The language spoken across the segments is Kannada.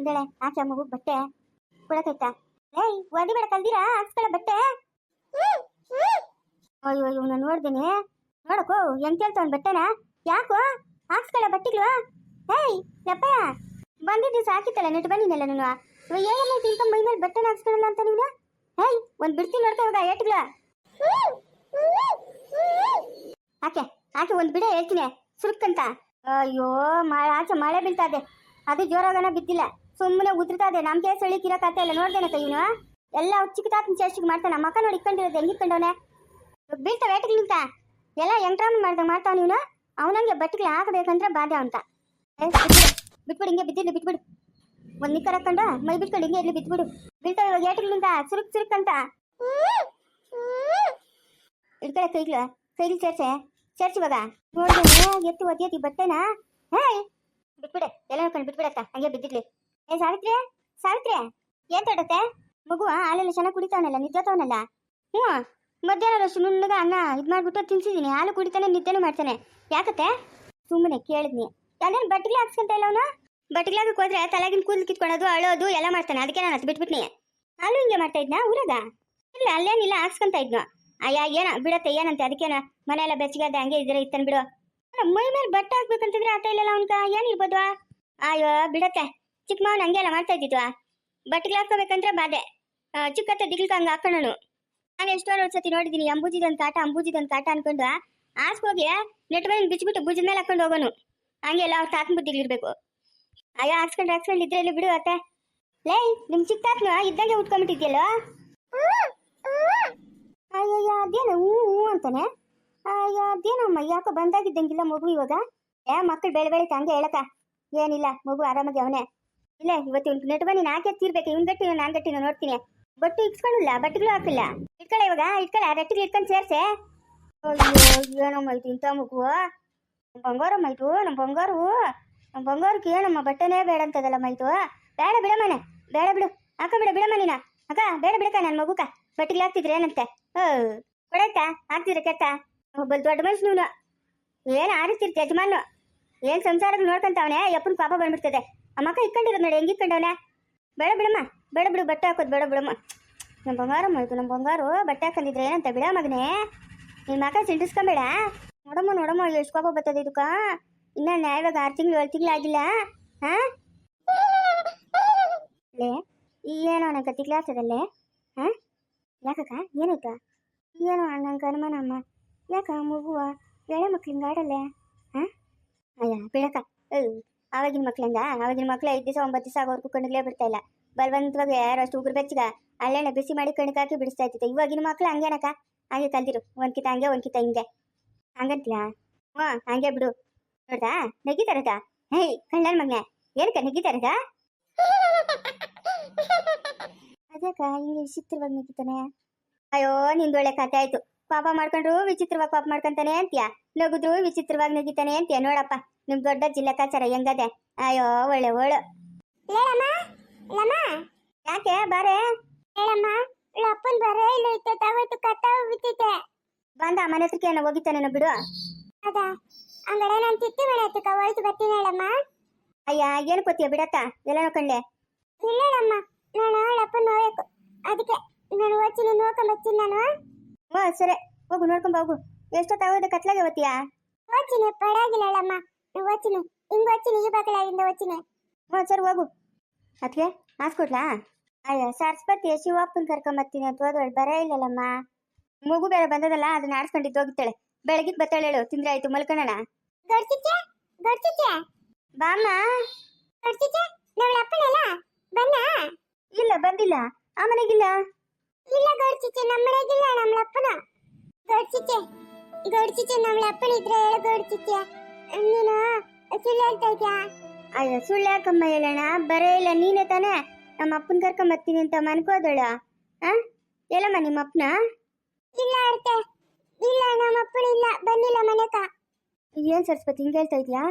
ಹಿಂದಳೆ, ಆಕೆ ಮಗು ಬಟ್ಟೆ ಕೊಡಕೈತ. ಏಯ್ ಒದಿ ಬೇಡ ಕಲ್ದಿರಾ ಹಾಕ್ಸ್ಕೊಳ ಬಟ್ಟೆ. ಅಯ್ಯೋ ಅಯ್ಯೋ, ನಾನು ನೋಡ್ದೇನೆ. ನೋಡಕೋ ಎಂತ ಕೇಳ್ತಾವನ್ ಬಟ್ಟೆನ? ಯಾಕೋ ಹಾಕ್ಸ್ಕೊಳ ಬಟ್ಟೆಗಳು. ಏಯ್ ಲಪ್ಪಯ್ಯ ಬಂದಿದ್ದ ದಿವಸ ಹಾಕಿತ್ತಲ್ಲ, ನೆಟ್ ಬಂದಿನಲ್ಲ ನಾನು. ಓ ಏನೇ ತಿಂತ ಮೈ ಮೇಲೆ ಬಟ್ಟೆನ ಹಾಕ್ಸ್ಕೊಳಲ್ಲ ಅಂತ ನೀನು? ಏಯ್, ಒಂದ್ ಬಿಡ್ತೀನಿ ನೋಡ್ತಾ ಹೋಗ ಏಟ್ಗಳ ಆಕೆ ಆಕೆ ಒಂದ್ ಬಿಡ ಹೇಳ್ತೀನಿ ಸುರುಕ್ಕಂತ ಅಯ್ಯೋ ಮಳೆ ಆಚೆ ಮಳೆ ಬೀಳ್ತಾ ಇದೆ. ಅದು ಜೋರಾಗನ ಬಿದ್ದಿಲ್ಲ. ಸುಮ್ಮನೆ ಉದ್ರತಾ ಇದೆ ನಮ್ಗೆ ಕತೆ ಇಲ್ಲ ನೋಡ್ದೇನೆ ಇವನು. ಎಲ್ಲ ಚಿಕ್ಕತಾತನ ಚೇಷ್ಟಿಗೆ ಮಾಡ್ತಾನೆ. ಮಕ್ಕ ನೋಡಿ ಇಕ್ಕೊಂಡಿರೋದು ಹೆಂಗ್ ಇಕ್ಕೊಂಡವನೆ ಬೀಳ್ತಾವ ಏಟಿಗೆ ನಿಂತ. ಎಲ್ಲ ಎಂಟ್ರಾಮ್ ಮಾಡ್ದಂಗ ಮಾಡ್ತಾವ ನೀನು ಅವನಂಗೆ ಬಟ್ಟೆಗಳು ಹಾಕಬೇಕಂದ್ರೆ ಬಾಧೆ ಅಂತ ಬಿಟ್ಬಿಡು. ಹಿಂಗೆ ಬಿದ್ದಿರ್ಲಿ ಬಿಟ್ಬಿಡು. ಒಂದ್ ನಿಕ್ಕರ್ ಹಾಕೊಂಡು ಮೈ ಬಿಟ್ಕೊಂಡು ಹಿಂಗೆ ಇರ್ಲಿ ಬಿಟ್ಬಿಡು ಬೀಳ್ತಾವ ಇವಾಗ ಏಟಿಗೆ ನಿಂತ. ಸುರುಕ್ ಸುರುಕ್ ಅಂತ. ಇಡ್ಕಡೆ ಕೈಗ್ಲು ಕೈಲಿ ಸೇರ್ಸೆ ಸೇರ್ಸಿ ಇವಾಗ. ನೋಡ್ದೇನೆ ಎತ್ತು ಒದ್ಯತಿ ಬರ್ತೇನಾ ಹೇ ಬಿಟ್ಬಿಡೆ. ಎಲ್ಲ ನೋಡ್ಕೊಂಡು ಬಿಟ್ಬಿಡಕ್ಕ. ಹಂಗೆ ಬಿದ್ದಿರ್ಲಿ ಏ ಸಾವಿತ್ರಿ ಸಾವಿತ್ರಿ ಏನ್ ತೊಡತ್ತೆ ಮಗು ಹಾಲೆಲ್ಲ ಚೆನ್ನಾಗಿ ಕುಡಿತಾವನಲ್ಲ ನಿದ್ದೋತಾವನಲ್ಲ ಹ್ಞೂ ಮಧ್ಯಾಹ್ನ ಅಷ್ಟು ನುಣ್ಣಗ ಅನ್ನ ಇದು ಮಾಡ್ಬಿಟ್ಟು ತಿನ್ಸಿದೀನಿ. ಹಾಲು ಕುಡಿತಾನೆ, ನಿದ್ದೆನೂ ಮಾಡ್ತಾನೆ. ಯಾಕತ್ತೆ? ಸುಮ್ಮನೆ ಕೇಳಿದ್ನಿ. ಯಾವ್ದೇನು ಬಟ್ಟಿಗೆ ಹಾಕ್ಸ್ಕೊಂತ ಇಲ್ಲ ಅವನು? ಬಟ್ಟಿಗೆ ಹೋದ್ರೆ ತಲೆಗಿನ ಕೂದಲು ಕಿತ್ಕೊಳ್ಳೋದು ಅಳೋದು ಎಲ್ಲ ಮಾಡ್ತಾನೆ. ಅದಕ್ಕೆ ನಾನು ಅದು ಬಿಟ್ಬಿಟ್ನಿ. ಹಾಲು ಹಿಂಗೆ ಮಾಡ್ತಾ ಇದ್ನ, ಊರಾಗ? ಇಲ್ಲ ಅಲ್ಲೇನಿಲ್ಲ ಹಾಕ್ಸ್ಕೊಂತ ಇದ್ನು. ಅಯ್ಯ, ಏನ, ಬಿಡತ್ತೆ, ಏನಂತೆ? ಅದಕ್ಕೇನ ಮನೆ ಎಲ್ಲ ಬೆಚ್ಚಗದೆ ಹಂಗೆ ಇದ್ರೆ ಇತ್ತನ್ ಬಿಡು ಮೈ ಮೇಲೆ ಬಟ್ಟೆ ಹಾಕ್ಬೇಕಂತಂದ್ರೆ ಆತ ಇಲ್ಲಲ್ಲ ಅವನ್ಕ ಏನಿರ್ಬೋದು ಅಯ್ಯೋ, ಬಿಡತ್ತೆ. ಚಿಕ್ಕ ಮಾವನ ಹಂಗೆಲ್ಲ ಮಾಡ್ತಾ ಇದ್ದಿದ್ವಾ? ಬಟ್ಟೆಗೆ ಹಾಕೋಬೇಕಂದ್ರೆ ಬಾಧೆ. ಚಿಕ್ಕತ್ತೆ ದಿಗ್ಲಿಕ ಹಂಗೆ ಹಾಕೋಣನು ನಾನು ಎಷ್ಟೋ ಸತಿ ನೋಡಿದ್ದೀನಿ ಅಂಬೂಜಿದೊಂದು ಕಾಟ ಅಂಬೂಜಿದೊಂದು ಕಾಟ ಅನ್ಕೊಂಡು ಆಸ್ಕೋಗಿ ನೆಟ್ ಮೇಲೆ ಬಿಚ್ಚಿಬಿಟ್ಟು ಭುಜದ ಮೇಲೆ ಹಾಕೊಂಡು ಹೋಗೋನು. ಹಂಗೆಲ್ಲ ಅವ್ರು ತಾತನ ಬುದ್ಧಿಗಿರ್ಬೇಕು ಅಯ್ಯೋ, ಹಾಕ್ಸ್ಕೊಂಡು ಹಾಕ್ಸ್ಕೊಂಡು ಇದ್ರೆ ಇಲ್ಲಿ ಬಿಡು ಅತ್ತೆ. ಲೇ, ನಿಮ್ ಚಿಕ್ಕ ತಾತನ ಇದ್ದಂಗೆ ಉಟ್ಕೊಂಡ್ಬಿಟ್ಟಿದ್ಯಲ್ಲ? ಅಯ್ಯಯ್ಯ, ಅದೇನು ಹ್ಞೂ ಹ್ಞೂ ಅಂತಾನೆ. ಅಯ್ಯೋ ಅದೇನಮ್ಮ ಯಾಕೋ ಬಂದಾಗಿದ್ದಂಗಿಲ್ಲ ಮಗು ಇವಾಗ? ಏ ಮಕ್ಕಳು ಬೆಳೆ ಬೆಳಿತ ಹಂಗೆ ಹೇಳಕ ಏನಿಲ್ಲ, ಮಗು ಆರಾಮಾಗಿ ಅವನೇ. ಇಲ್ಲ, ಇವತ್ತು ಇವ್ನ ಬನ್ನಿ ನಾಕೆ ತೀರ್ಬೇಕು ಇವ್ನ ಗಟ್ಟಿನ ನಾನು ಗಟ್ಟಿನ ನೋಡ್ತೀನಿ. ಬಟ್ಟು ಇಟ್ಕೊಳ್ಳಲ್ಲ ಬಟ್ಟೆಗಳು ಹಾಕಿಲ್ಲ. ಇಟ್ಕೊಳ್ಳ ಇವಾಗ, ಇಟ್ಕೊಳ್ಳ ರಟ್ಟಿಗೆ ಇಟ್ಕೊಂಡು ಸೇರ್ಸೆ. ಏನಮ್ಮ ಇದು ಇಂಥ ಮಗು. ನಮ್ಮ ಬಂಗಾರಮ್ಮ ಮೈತು ನಮ್ಮ ಬಂಗಾರು. ನಮ್ಮ ಬಂಗಾರಕ್ಕೆ ಏನಮ್ಮ, ಬಟ್ಟೆನೇ ಬೇಡ ಅಂತದಲ್ಲ ಮೈತು ಬೇಡ ಬಿಡಮ್ಮನೆ ಬೇಡ ಬಿಡು. ಅಕ್ಕ ಬಿಡ ಬಿಡಮ್ಮ ನೀನ. ಅಕ್ಕ ಬೇಡ ಬಿಡಕ ನನ್ನ ಮಗುಕ ಬಟ್ಟಿಗೆ ಹಾಕ್ತಿದ್ರೆ ಏನಂತೆ? ಹೋ. ಕೊಡಾಯ್ತಾ ಹಾಕ್ತಿದ್ರೆ ಕೆಟ್ಟ? ಒಬ್ಬಲ್ ದೊಡ್ಡ ಮನುಷ್ಯ ನೀನು ಏನು ಆರಿಸ್ತಿರ್ತಿ ಯಜಮಾನು ಏನು ಸಂಸಾರಕ್ಕೆ ನೋಡ್ಕೊಂತವನೇ? ಯಪ್ಪನ ಪಾಪ ಬಂದ್ಬಿಡ್ತದೆ. ಆ ಮಕ್ಕ ಇಕ್ಕೊಂಡಿರೋದು ನೋಡಿ, ಹೆಂಗೆ ಇಕ್ಕೊಂಡವನೆ? ಬೇಡ ಬಿಡಮ್ಮ, ಬೇಡ ಬಿಡು, ಬಟ್ಟೆ ಹಾಕೋದು ಬೇಡ ಬಿಡಮ್ಮ. ನಮ್ಮ ಬಂಗಾರ ಇದು ನಮ್ಮ ಬಂಗಾರು ಬಟ್ಟೆ ಹಾಕೊಂಡಿದ್ರೆ ಏನಂತ ಬಿಡ ಮಗನೇ. ನಿನ್ನ ಮಕ್ಕ ಸಿಲ್ಡಿಸ್ಕೊಂಬೇಡ ನೋಡಮ್ಮ ನೋಡಮ್ಮ, ಎಷ್ಟು ಕೋಪ ಬರ್ತದೆ ಇದಕ್ಕ. ಇನ್ನ ನ್ಯಾಯವಾಗ ಆರು ತಿಂಗಳು, ಏಳು ತಿಂಗಳು ಆಗಿಲ್ಲ, ಹಾ? ಲೇ ಏನೋ ನಂಗೆ ತಿಗ್ಲ ಆಗ್ತದಲ್ಲೇ ಹಾ? ಯಾಕಕ್ಕ, ಏನಾಯ್ತಾ? ಏನೋ ನಂಗೆ ಅನುಮಾನ ಅಮ್ಮ ಯಾಕ ಮಗುವ? ಎಳೆ ಮಕ್ಳಿಂಗ ಆಡಲ್ಲೇ ಹಾ? ಅಯ್ಯ, ಬಿಡಕ್ಕ ಆವಾಗಿನ ಮಕ್ಳಿಂದ? ಆವಾಗಿನ ಮಕ್ಳು ಐದು ದಿವಸ, ಒಂಬತ್ತು ದಿವಸ ಆಗೋರ್ಗೂ ಕಣ್ಣಿಗೆ ಬಿಡ್ತಾ ಇಲ್ಲ. ಬಲವಂತವಾಗಿ ಅಷ್ಟು ಉಗುರು ಬೆಚ್ಚಗ ಅಲ್ಲೇನೆ ಬಿಸಿ ಮಾಡಿ ಕಣ್ಕಾಕಿ ಬಿಡಿಸ್ತಾ ಇರ್ತೈತೆ ಇವಾಗಿನ ಮಕ್ಳು ಹಂಗೇನಕ್ಕ ಹಂಗೆ ಕಲ್ತಿರು ಒಂದ್ಕಿತ ಹಂಗೆ ಒಂದ್ಕಿತ ಹಿಂಗೆ. ಹಂಗಂತೀಯ? ಹ್ಞೂ, ಹಂಗೆ ಬಿಡು. ನೋಡ್ದಾ? ನೆಗಿತಾರದ ಹೇಯ್ ಕಳ್ಳನ್ ಮಗನೆ. ಏನಕ್ಕ ನೆಗಿತಾರದ ಅದಕ್ಕ ಹಿಂಗೆ ವಿಚಿತ್ರವಾಗಿ ನೆಗಿತಾನೆ ಅಯ್ಯೋ ನಿಂದೊಳ್ಳೆ ಕತೆ ಆಯ್ತು. ಪಾಪ ಮಾಡ್ಕೊಂಡ್ರು ವಿಚಿತ್ರವಾಗಿ ಪಾಪ ಮಾಡ್ಕೊಂತಾನೆ ಅಂತೀಯ? ನಗುದ್ರು ವಿಚಿತ್ರವಾಗಿ ನಗಿತಾನೆ ಅಂತೀಯ? ನೋಡಪ್ಪ ನಿಮ್ ದೊಡ್ಡ ಜಿಲ್ಲಕಾಚಾರ ಹೆಂಗದೆ? ಅಯ್ಯೋ ಒಳ್ಳೆ ಒಳ್ಳೆ ಯಾಕೆ ಬಾರೆ? ಅಪ್ಪನ್ ಬರೇ ಇಲ್ಲ ಇತ್ತ ಅವತ್ತು ಕತ್ತ ಬಿತ್ತಿತ್ತೆ ಬಂದ ಮನೆ ಹತ್ರಕ್ಕೆ ಏನೋ ಹೋಗಿತ್ತಾನೇನೋ ಬಿಡು. ಅದ ಅಂಗಡೆ ನಾನು ತಿತ್ತಿ ಮನೆ ಹತ್ತಕ್ಕ ಹೋಯ್ತು ಬರ್ತೀನಿ ಹೇಳಮ್ಮ. ಅಯ್ಯ ಏನು ಕೊತ್ತೀಯ ಬಿಡತ್ತ? ಎಲ್ಲ ನೋಡ್ಕೊಂಡೆ ಇಲ್ಲ ಹೇಳಮ್ಮ ನಾನು ಅಪ್ಪನ ನೋಯಕ್ಕೆ ಅದಕ್ಕೆ ನಾನು ಓದ್ತೀನಿ ನೋಡ್ಕೊಂಡ್ ಬರ್ತೀನಿ ನಾನು. ಹ್ಞೂ ಸರಿ. ಹೋಗು ನೋಡ್ಕೊಂಡ್ ಹೋಗು. ಎಷ್ಟೊತ್ತಾಗೋದು ಕತ್ಲಾಗೆ ಓದ್ತೀಯಾ? ಓದ್ತೀನಿ ಪಡಾಗಿಲ್ಲಮ್ಮ ಓದ್ತೀನಿ. ಹಿಂಗ್ ಓದ್ತೀನಿ ಈ ಬಾಗಿಲಾಗಿಂದ ಓದ್ತೀನಿ. ಹ್ಞೂ ಸರಿ ಹೋಗು. ಅದಕ್ಕೆ ಹಾಸ್ಕೊಡ್ಲಾ? ಅಯ್ಯ ಸರಸ್ವತಿ ಶಿವಪ್ಪನ ಕರ್ಕೊಂಬರ್ತೀನಿ ಅಂತ ಹೋದವಳು ಬರೇ ಇಲ್ಲಲ್ಲಮ್ಮ. ಮಗು ಬೇರೆ ಬಂದದಲ್ಲ ಅದನ್ನ ಆಡ್ಸ್ಕೊಂಡಿದ್ದು ಹೋಗಿತ್ತಾಳೆ ಬೆಳಗ್ಗೆ ಬತ್ತಾಳೆ ಹೇಳು ತಿಂದ್ರೆ ಆಯ್ತು ಮಲ್ಕೊಳ್ಳೋಣ ಗಡ್ಚಿಚ್ಚೆ ಗಡ್ಚಿಚ್ಚೆ ಬಾಮ್ಮ. ಗಡ್ಚಿಚ್ಚೆ ನಮ್ಮ ಅಪ್ಪನಲ್ಲ ಬನ್ನ? ಇಲ್ಲ ಬಂದಿಲ್ಲ. ಆ ಮನೆಗಿಲ್ಲ. ಇಲ್ಲ ಗಡ್ಚಿಚ್ಚೆ ನಮ್ಮ ಮನೆಗಿಲ್ಲ ನಮ್ಮ ಅಪ್ಪನ. ಗಡ್ಚಿಚ್ಚೆ ಗಡ್ಚಿಚ್ಚೆ ನಮ್ಮ ಅಪ್ಪನ ಇದ್ರೆ ಹೇಳು ಗಡ್ಚಿಚ್ಚೆ ನೀನು ಸುಳ್ಳು ಹೇಳ್ತಾ ಇದ್ಯಾ? ಅಯ್ಯೋ ಸುಳ್ಳು ಯಾಕಮ್ಮ ಹೇಳೋಣ ಬರೇ ಇಲ್ಲ ನೀನೇ ತಾನೇ ನಮ್ಮ ಅಪ್ಪನ ಕರ್ಕೊಂಡ್ ಬರ್ತೀನಿ ಅಂತ ಮನ್ಕೋದಳ. ಆ? ಎಲ್ಲಮ್ಮ ನಿಮ್ಮ ಅಪ್ಪನ? ಇಲ್ಲ ಅರ್ತೆ ಇಲ್ಲ ನಮ್ಮ ಅಪ್ಪನ ಇಲ್ಲ ಬಂದಿಲ್ಲ ಮನೆಕ. ಏನ್ ಸರಸ್ವತಿ ಹಿಂಗೆ ಹೇಳ್ತಾ ಇದ್ಯಾ?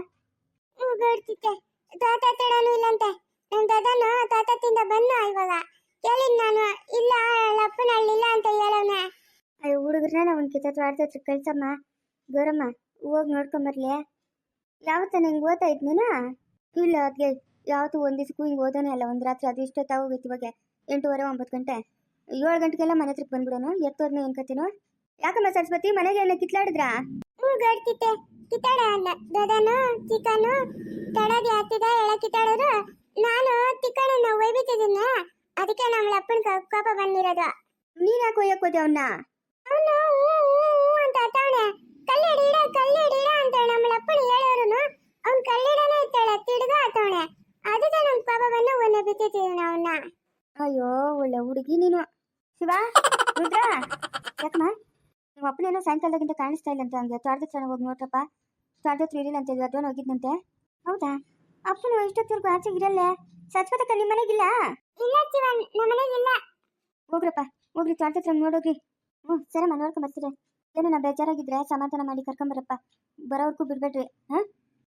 ಗಡ್ತಿತ್ತೆ ತಾತ ತಡನು ಇಲ್ಲಂತೆ. ನನ್ನ ತಾತ ತಾತತ್ತಿಂದ ಬನ್ನ ಇವಾಗ. ಕೇಳಿದ್ ನಾನು ಇಲ್ಲ ಅಪ್ಪನ ಅಲ್ಲಿಲ್ಲ ಅಂತ ಹೇಳೋಣ. ಅಯ್ಯೋ ಹುಡುಗರನ್ನ ಒಂದು ಕಿತ್ತ ಆಡ್ತಾ ಕಳ್ಸಮ್ಮ ಗೌರಮ್ಮ ಹೋಗಿ ನೋಡ್ಕೊಂಬರ್ಲಿ ಯಾವತ್ತ ನಂಗೆ ಓದ್ತಾ ಇದ್ನೇನ? ಇಲ್ಲ ಅದ್ಗೆ ಯಾವತ್ತು ಒಂದು ದಿವಸಕ್ಕೂ ಹಿಂಗೆ ಓದೋನೇ ಅಲ್ಲ ಒಂದು ರಾತ್ರಿ ಅದು ಇಷ್ಟೊತ್ತಾಗೋಗೈತಿ ಇವಾಗ ಎಂಟೂವರೆ ಒಂಬತ್ತು ಗಂಟೆ. ಏಳು ಗಂಟೆಗೆಲ್ಲ ಮನೆ ಹತ್ರಕ್ಕೆ ಬಂದ್ಬಿಡೋಣ. ಎತ್ತೋದ್ನ ಏನು ಕತ್ತಿನ ಯಾಕಮ್ಮ ಸರಸ್ವತಿ ಮನೆಗೆ ಎಲ್ಲ ಕಿತ್ಲಾಡಿದ್ರಾ? ಹ್ಞೂ ಗಡ್ತಿತ್ತೆ ಕಿತ್ತಾಡ ಅಲ್ಲ. ದದನು ಚಿಕನು ತಡದಿ ಹತ್ತಿದ ಎಳ ಕಿತ್ತಾಡೋರು ನಾನು ಚಿಕನ್ ಒಯ್ಬಿಟ್ಟಿದ್ದೀನಿ ಅದಕ್ಕೆ ನಮ್ಮ ಅಪ್ಪನ ಕೋಪ ಬಂದಿರೋದು. ನೀನು ಯಾಕೆ ಒಯ್ಯಕ್ಕೆ ಹೋದೆ ಅವನ್ನ ಅವನು ಅಂತ ಅತ್ತವನೆ ಕಲ್ಲಿಡಿಡ ಕಲ್ಲಿಡಿಡ ಅಂತ ನಮ್ಮ ಅಪ್ಪನ ಹೇಳೋರು ಅವ್ನು ಕಲ್ಲಿಡನೇ ಇರ್ತಾಳೆ ತಿಡ್ಗ ಅದಕ್ಕೆ ನಮ್ಮ ಕೋಪ ಬಂದು ಒನ್ನೆ ಬಿತ್ತಿದ್ದೀವಿ ಅವನ್ನ ಅಯ್ಯೋ ಒಳ್ಳೆ ಹುಡುಗಿ ನೀನು. ಶಿವ ರುದ್ರ ಯಾಕಮ್ಮ? ನಿಮ್ಮ ಅಪ್ಪನೇನೋ ಸಾಯಂಕಾಲದಾಗಿಂತ ಕಾಣಿಸ್ತಾ ಇಲ್ಲ ಅಂತ ಹಂಗೆ. ತೋಟದ ಹತ್ರ ಹೋಗಿ ನೋಡ್ರಪ್ಪ. ತೋಟದ ಹತ್ರ ಇರಲಿಲ್ಲ ಅಂತ ಅಡ್ವಾನ್ ಹೌದಾ? ಅಪ್ಪನು ಇಷ್ಟೊತ್ತಿವರೆಗೂ ಆಚೆಗೆ ಇರಲ್ಲ. ಸಚ್ವತಕ್ಕ ನಿಮ್ಮ ಮನೆಗಿಲ್ಲ? ಇಲ್ಲ ಜೀವನ್ ನಮ್ಮ ಮನೆಗಿಲ್ಲ ಹೋಗ್ರಪ್ಪ ಹೋಗ್ರಿ ತೋಟದ ಹತ್ರ ನೋಡೋಗ್ರಿ. ಹ್ಞೂ ಸರಮ್ಮ ನೋಡ್ಕೊಂಡ್ ಬರ್ತೀರಿ. ಏನು ನಾ ಬೇಜಾರಾಗಿದ್ರೆ ಸಮಾಧಾನ ಮಾಡಿ ಕರ್ಕೊಂಬರಪ್ಪ. ಬರೋವರೆಗೂ ಬಿಡ್ಬೇಡ್ರಿ ಹಾಂ?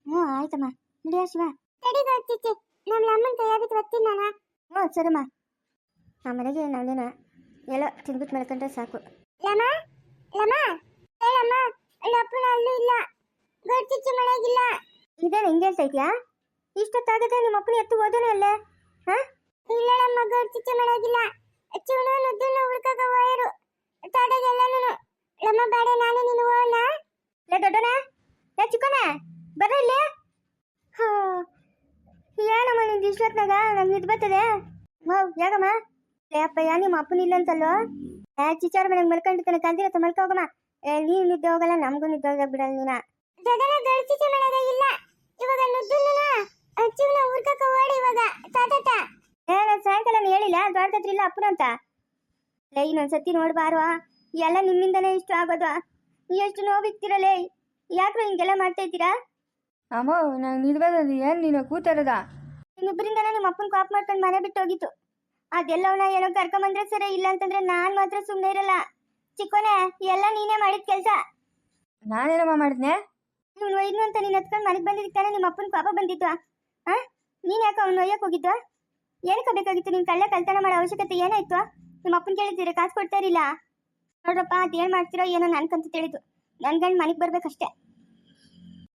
ಹ್ಞೂ ಆಯ್ತಮ್ಮ. ನಡಿಯ ಶಿವ. ತಡಿ ಗೊತ್ತಿಚ್ಚಿ ನಮ್ಮ ಅಮ್ಮನ ಕೈಯಾಗಿದ್ದು ಬರ್ತೀನಿ ನಾನು? ಹ್ಞೂ ಸರಮ್ಮ. ಆ ಮನೆಗೆ ನಾವೇನ ಎಲ್ಲ ತಿಂದ್ಬಿಟ್ಟು ಮಲ್ಕೊಂಡ್ರೆ ಸಾಕು. ಲಮ ಲಮ ಹೇಳಮ್ಮ ಅಪ್ಪನ ಅಲ್ಲೂ ಇಲ್ಲ. ಗೊತ್ತಿಚ್ಚಿ ಮನೆಗಿಲ್ಲ. ಇದೇನು ಹಿಂಗೆ ಇಷ್ಟೊತ್ತಾಗದೆ ನಿಮ್ಮ ಅಪ್ಪನ ಎತ್ತು ಹೋದನೇ ಅಲ್ಲೇ? ಹಾಂ? ಮಗ ಗೊತ್ತಿಚ್ಚಿ ಮನೆಗಿಲ್ಲ ಚೂಡು ನುದ್ದುನ ಹುಡ್ಕಕ ಹೋಯರು ತಾದಾಗೆಲ್ಲನು ನಮ್ಮ ಬೇಡ, ನಾನು, ನೀನು ಹೋನ ಲೇ ದೊಡ್ಡನ ಲೇ ಚಿಕ್ಕನ ಬರ ಇಲ್ಲ. ಏನಮ್ಮ ನಿಂದು ಇಷ್ಟೊತ್ನಾಗ? ನಂಗೆ ನಿದ್ ಬರ್ತದೆ. ವಾವ್ ಯಾಕಮ್ಮ? ಲೇ ಅಪ್ಪಯ್ಯ, ನಿಮ್ಮ ಅಪ್ಪನ ಇಲ್ಲ ಅಂತಲ್ಲೋ ಏ ಚಿಚಾರ ಮನೆಗೆ ಮಲ್ಕೊಂಡಿರ್ತಾನೆ ತ ಮಲ್ಕ ಹೋಗಮ್ಮ. ನೀನು ನಿದ್ದೆ ಹೋಗಲ್ಲ, ನಮಗೂ ನಿದ್ದೆ ಹೋಗ ಬಿಡಲ್ಲ ನೀನ. ದದನ ಮಾಡೋದಾಗಿಲ್ಲ ಇವಾಗ ನುದ್ದುನ್ನ ಚೂನ ಹುಡ್ಕಕ ಓಡಿ ಇವಾಗ ತಾತ ಏ ನಾನು ಸಾಯಂಕಾಲ ನೀನ್ ಹೇಳಿಲ್ಲ ಅಪ್ಪನಂತ ಲೇ ಇನ್ನೊಂದ್ಸತಿ ನೋಡ್ಬಾರ್ವಾ. ಎಲ್ಲ ನಿಮ್ಮಿಂದನೇ ಇಷ್ಟು ಆಗೋದು. ಎಷ್ಟು ನೋವಿಕ್ತಿರಲೇ ಯಾಕ್ರು ಹಿಂಗೆಲ್ಲ ಮಾಡ್ತಾ ಇದ್ದೀರಾ? ಅಮ್ಮ ನಂಗೆ ನಿಲ್ಬಾರ್ದು ಏನು ನೀನು ಕೂತಾರದ? ನಿಮ್ಮಿಬ್ಬರಿಂದನೇ ನಿಮ್ಮ ಅಪ್ಪನ ಕಾಪ್ ಮಾಡ್ಕೊಂಡು ಮನೆ ಬಿಟ್ಟು ಹೋಗಿತ್ತು ಅದೆಲ್ಲವನ್ನ ಏನೋ ಕರ್ಕೊಂಬಂದ್ರೆ ಸರಿ ಇಲ್ಲ ಅಂತಂದ್ರೆ ನಾನ್ ಮಾತ್ರ ಸುಮ್ಮನೆ ಇರಲ್ಲ. ಚಿಕ್ಕೋನೆ ಎಲ್ಲ ನೀನೇ ಮಾಡಿದ ಕೆಲಸ. ನಾನೇನಮ್ಮ ಮಾಡಿದ್ನೆ? ನೀನು ಒಯ್ದು ಅಂತ ನೀನು ಹತ್ಕೊಂಡು ಮನೆಗೆ ಬಂದಿದ್ದಕ್ಕೆ ತಾನೇ ನಿಮ್ಮ ಅಪ್ಪನ ಪಾಪ ಬಂದಿತ್ತು ಆ? ನೀನ್ ಯಾಕೆ ಅವ್ನು ಒಯ್ಯಕ್ಕೆ ಹೋಗಿದ್ದು ಏನಕ್ಕೆ ಬೇಕಾಗಿತ್ತು ನೀನು ಕಳ್ಳ ಕಳ್ತನ ಮಾಡೋ ಅವಶ್ಯಕತೆ ಏನಾಯ್ತು ನಿಮ್ಮ ಅಪ್ಪನ ಕೇಳಿದ್ದೀರಾ? ಕಾಸು ಕೊಡ್ತಾ ಇರಲಿಲ್ಲ? ನೋಡ್ರಪ್ಪ ಅದೇನ್ ಮಾಡ್ತಿರೋ ಏನೋ ನನ್ಕಂತ ತಿಳಿದು. ನನ್ನ ಗಂಡು ಮನೆಗೆ ಬರ್ಬೇಕಷ್ಟೇ.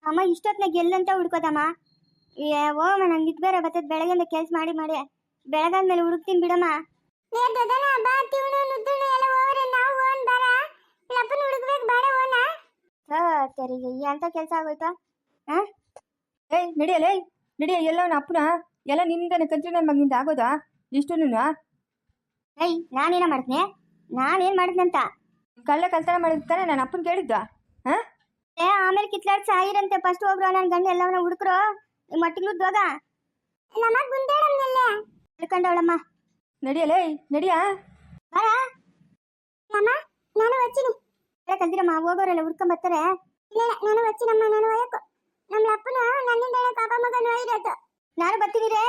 ಅಮ್ಮ ಇಷ್ಟೊತ್ನಾಗ ಎಲ್ಲಂತ ಹುಡ್ಕೋದಮ್ಮ? ಏ ಓ ನಂಗೆ ಇದು ಬೇರೆ ಬರ್ತದೆ. ಬೆಳಗ್ಗೆಯಿಂದ ಕೆಲಸ ಮಾಡಿ ಮಾಡಿ. ಬೆಳಗಾದ್ಮೇಲೆ ಹುಡುಕ್ತೀನಿ ಬಿಡಮ್ಮ. ಏ ದದನ ಬಾ ತಿವನು ನುದ್ದುನು ಎಲ್ಲ ಹೋಗ್ರೆ ನಾವು ಓನ್ ಬರ? ಲಪ್ಪನ ಹುಡುಕ್ಬೇಕು ಬೇಡ ಓನ? ಹಾ ತೆರಿಗೆ ಎಂತ ಕೆಲಸ ಆಗೋಯ್ತಾ? ಹಾ? ಏಯ್ ನಡಿಯಲ್ಲ ಏಯ್ ನಡಿಯ ಎಲ್ಲವನ ಅಪ್ಪನ? ಎಲ್ಲ ನಿನ್ನಿಂದ ಕಂತ್ರಿ ನನ್ನ ಮಗನಿಂದ ಆಗೋದಾ? ಇಷ್ಟುನು ಐ ನಾನೇನ ಮಾಡ್ತೀನಿ? ನಾನೇನು ಅಂತ ಕಳ್ಳ ಕಲ್ತನ ಮಾಡಿರ್ತಾನೆ ನನ್ನ ಅಪ್ಪನ ಕೇಳಿದ್ದ ಹಾಂ? ಏ ಆಮೇಲೆ ಕಿತ್ಲಾಡ್ ಸಾಯಿರಂತೆ ಫಸ್ಟ್ ಹೋಗ್ರು ನನ್ನ ಗಂಡ ಎಲ್ಲವನ್ನ ಹುಡುಕ್ರು ಮಟ್ಟಿಗೆ ದ್ವಾಗ ನಮಗ್ ಬಂದೇಳಮ್ಮನಲ್ಲೇ ಹೇಳ್ಕೊಂಡವಳಮ್ಮ ನಡಿಯಲೇ ನಡಿಯಾ ಬರ. ನಾನು ವಚ್ಚಿನಿ. ಎಲ್ಲ ಹೋಗೋರೆಲ್ಲ ಹುಡ್ಕೊಂಡ್ ಬರ್ತಾರೆ. ಇಲ್ಲ ನಾನು ವಚ್ಚಿನಮ್ಮ ನಾನು ಒಯ್ಯಕ್ಕೋ. ನಮ್ಮ ಅಪ್ಪನ ನನ್ನಿಂದ ಕಾಪ ಮಗನ ನಾನು ಬರ್ತೀನಿ ರೇ.